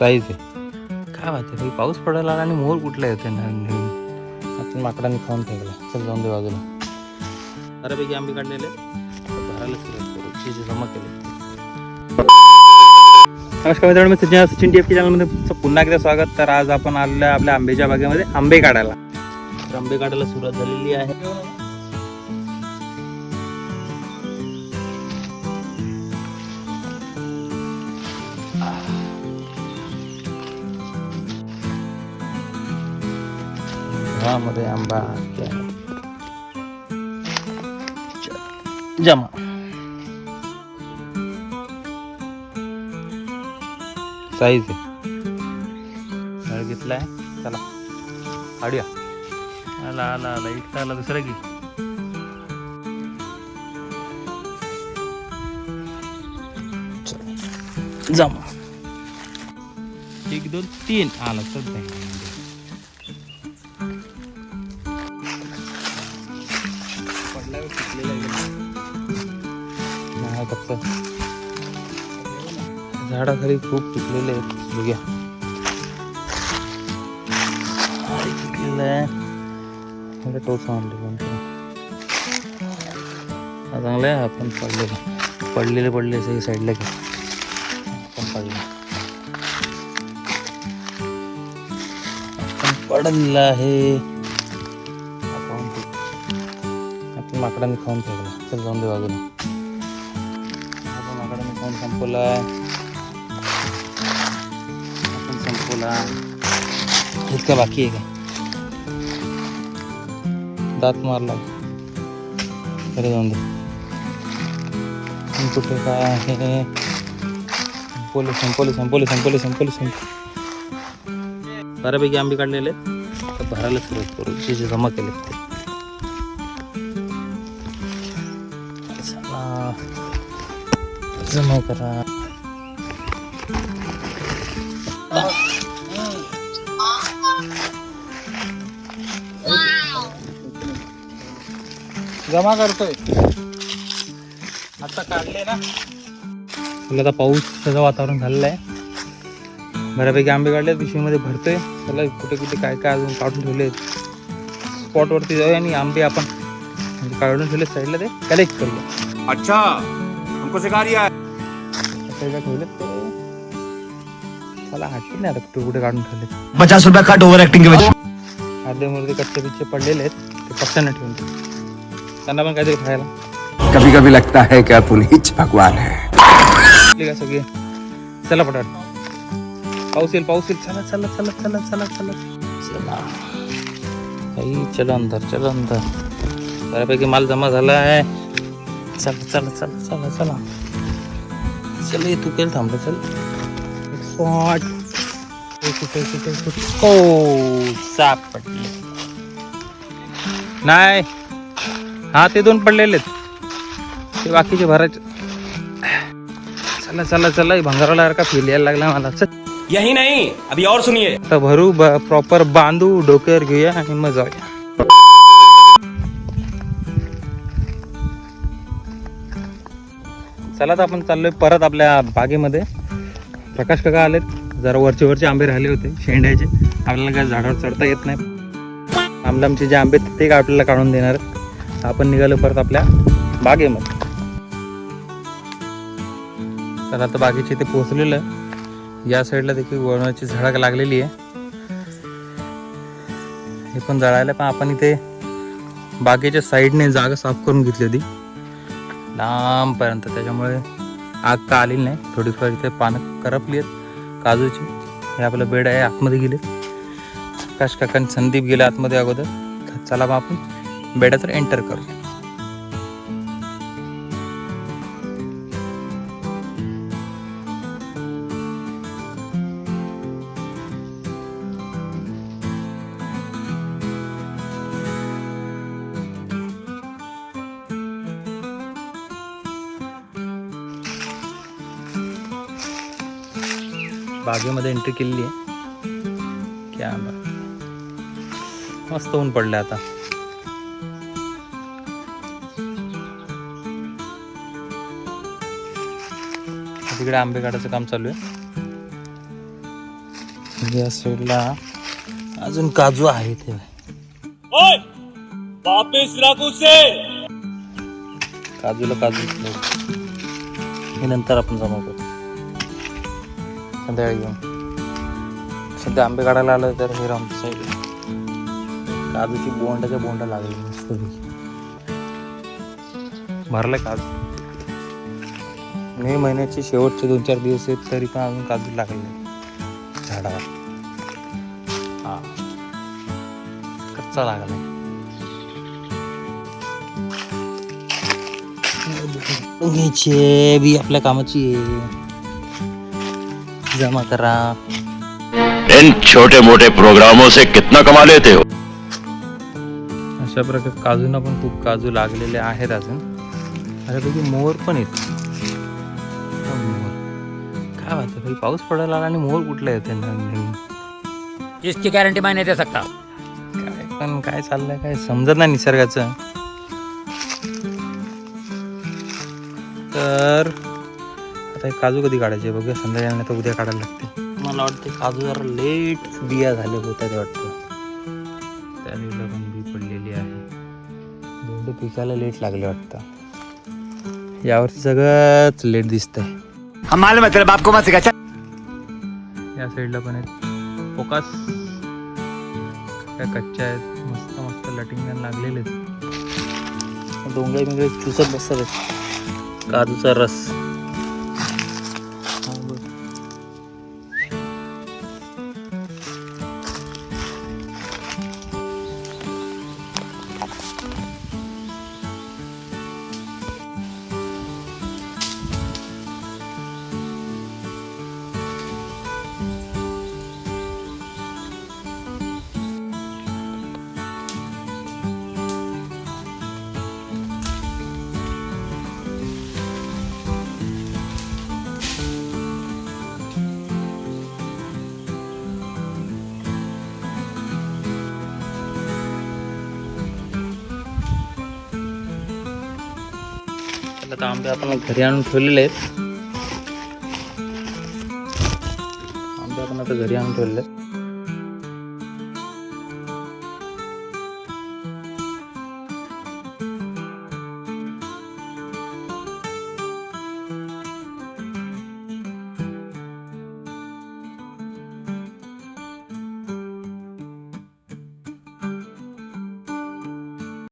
Size आहे. काय माहिती भाई पाऊस पडायला आणि मोर कुठला येते नवीन आपण माकडांनी खाऊन ठेवला चल जाऊन दे बाजूला. बऱ्यापैकी आंबे काढलेले. भरायला जमा केले. नमस्कार मित्रांनो मी सचिन सचिन टी एफ चॅनलमध्ये तुमचं पुन्हा एकदा स्वागत. तर आज आपण आलेलो आपल्या आंब्याच्या बागेमध्ये आंबे काढायला. तर आंबे काढायला सुरुवात झालेली आहे. घरामध्ये आंबा जमा साईज नळ घेतलाय चला. काढूया. आला आला आला. इथं आला दुसरा की. जमा एक दोन तीन. आला सध्या. कच्चा झाडाखाली खूप पिकलेले आहेत. बघ्या. पिकलेलं आहे. मला हा चांगलं आहे. आपण पडलेलं. पडलेले पडले सगळे साईडला घे. आपण पडले. आपण पडलेलं आहे. आपण माकडांनी खाऊन फेकला चल जाऊन दे बाजूला. आपण संपवलाय. आपण संपवला. इतका बाकी आहे का? दात मारला. अरे जाऊन दे. पण कुठे काय आहे? संपवले संपवले संपवले संपवले संपवले संपले बऱ्यापैकी आंबे काढलेले भरायला सुरुवात करू. जे जमा केले जमा करा जमा करतोय. आता काढले ना. तुला आता पाऊसाचं वातावरण झालेलं आहे. बऱ्यापैकी आंबे काढले पिशवीमध्ये भरतोय. त्याला कुठे कुठे काय काय अजून काढून ठेवले स्पॉटवरती जाऊया आणि आंबे आपण म्हणजे काढून ठेवले साईडला ते. कलेक्ट करूया. अच्छा हमको सिखा रिया है साईडला ठेवलेत ते मला आठवत नाही आता कुठे कुठे काढून ठेवले पचास रुपया कट ओवर एक्टिंग के वजह अर्धे मुर्धे कच्चे पिच्चे पडलेले आहेत ते पक्ष्यांना ठेवून. त्यांना पण काहीतरी खायला कभी कभी लगता है कि आप उन्हीं भगवान है। आपली का सगळे चला पटाट पाऊस येईल पाऊस येईल चला चला चला चला चला चला। चला। आई चलो अंदर चलो अंदर। बऱ्यापैकी माल जमा झाला आहे चला चला चला चला चला। चल ये तू केलं थांबलं चल. स्पॉट कुठे कुठे कुठे? हो सापडले. नाही. हा ते दोन पडलेले ते बाकीचे भरायचे. चला चला चला भंगाराला का फील यायला लागला मला. चल. यही नहीं अभी और सुनिए. आता भरू प्रॉपर बांधू डोक्यावर घेऊया आणि मग जाऊया चला तर आपण चाललोय परत आपल्या बागेमध्ये. प्रकाश काका आलेत. जरा वरचे वरचे आंबे राहिले होते शेंड्याचे. आपल्याला काय झाडावर चढता येत नाही. आमलामचे जे आंबे आहेत ते काय आपल्याला काढून देणार आहेत. आपण निघालो परत आपल्या बागेमध्ये. तर आता बागेचे इथे पोहोचलेलं आहे. या साईडला देखील वळणाची झाडं लागलेली आहे. हे पण जळायला पण आपण इथे बागेच्या साईडने जागा साफ करून घेतली होती. लांबपर्यंत. त्याच्यामुळे आग का आलेली नाही. थोडीफार इथे पानं करपली आहेत. काजूची. हे आपलं बेड आहे आतमध्ये गेले. आकाश काकांनी संदीप गेले आतमध्ये अगोदर. चला मग आपण बेडात एंटर करू बागेमध्ये एंट्री केलेली आहे. क्या. मस्त ऊन पडलं आता. तिकडे आंबे काढायचं काम चालू आहे. या साईडला अजून काजू आहे ते वापिस रख उसे काजूला काजू. हे नंतर आपण जमा करू. Ah, संध्याकाळी घेऊन सध्या आंबे काढायला आलं तर हे रामच्या साईड काजूची बोंडाच्या बोंडा लागली मस्त भरलं काजू. मे महिन्याचे शेवटचे दोन चार दिवस आहेत तरी पण अजून काजू लागले झाडावर. हा. कच्चा लागला घ्यायचे बी आपल्या कामाची आहे. जमा करा। इन छोटे मोटे प्रोग्रामों से कितना कमा लेते हो? अशा प्रकारे काजूंना पण खूप काजू लागलेले आहेत अजून. अरेपैकी मोर पण हा, मोर. काय वाटतं भाई पाऊस पडायला लागला आणि मोर कुठला येते इसकी गारंटी मैं नहीं दे सकता। काय पण काय चाललंय काय समजत नाही निसर्गाचं. तर आता हे काजू कधी काढायचे बघूया संध्याकाळी नाही तर उद्या काढायला लागते मला वाटतं काजू जरा लेट बिया झाले होतात वाटतं. त्या वेळेला पण बी पडलेली आहे. भेंडी पिकायला लेट लागले वाटतं. यावर्षी सगळंच लेट दिसतंय. हम मालूम है तेरे बाप को। या साईडला पण आहेत. फोकस. काय कच्च्या आहेत. मस्त मस्त लटिंग लागलेले आहेत. डोंगळे बिंगळे चुसत बसत आहेत. काजूचा रस. आता आंबे आपण घरी आणून ठेवलेले आहेत. आंबे आपण आता घरी आणून ठेवलेले आहेत.